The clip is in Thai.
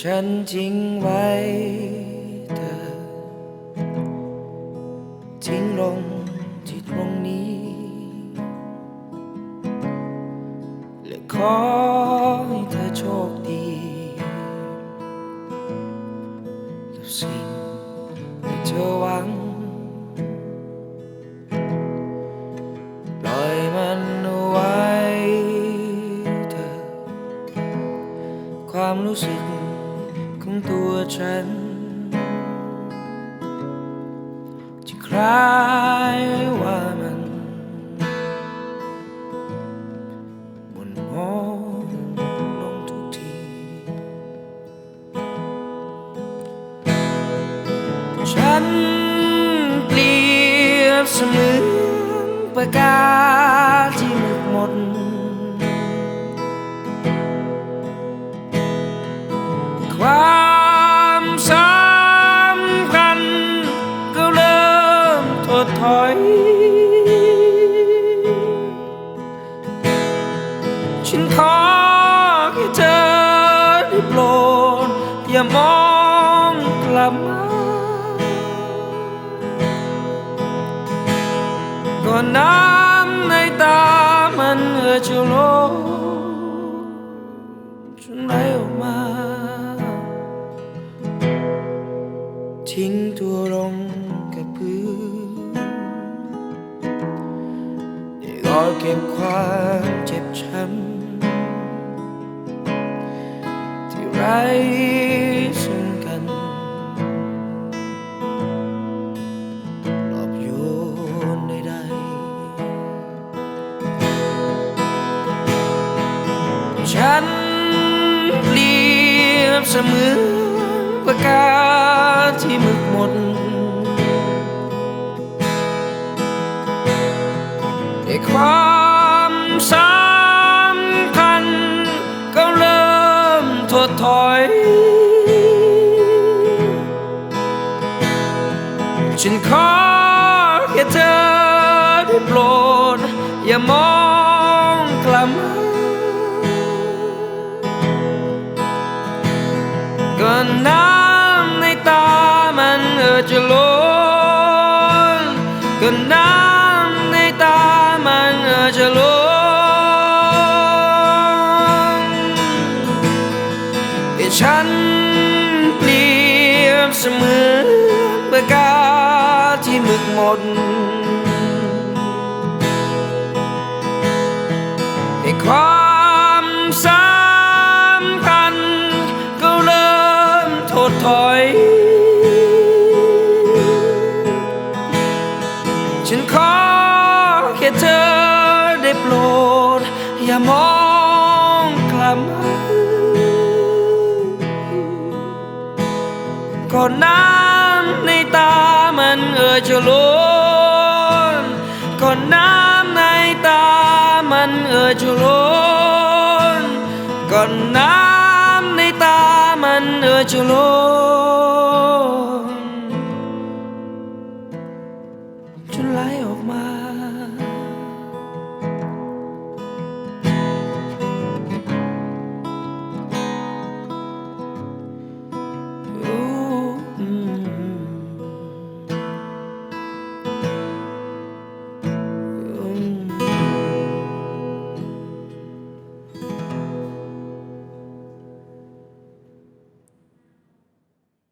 ฉันทิ้งไว้เธอ ทิ้งลงที่ตรงนี้ และขอให้เธอโชคดีกับสิ่งที่เธอหวัง ปล่อยมันเอาไว้เธอ ความรู้สึก ตัวฉันที่คล้ายว่ามันบนมองลงทุกทีฉันเปรียบเสมือนปากกาศที่หมึกหมด องกลับมาก่อนน้ำในตามันเอ่อจะลง บเสมือนปากกาที่มึกหมดในความสำคัญก็เริ่มถดถอย ฉันขอแค่เธอได้โปรดอย่ามอง เจะล้นก่อนน้ำในตามันเออจะล้นแต่ฉันเปรียบเสมือนปากกาที่มึกหมดในความสำ ฉันขอแค่เธอได้โปรด อย่ามองกลับมาก่อนน้ำในตามันเอ่อจะล้นก่อนน้ำในตามันเอ่อจะล้นก่อนน้ำในตามันเอ่อจะล้น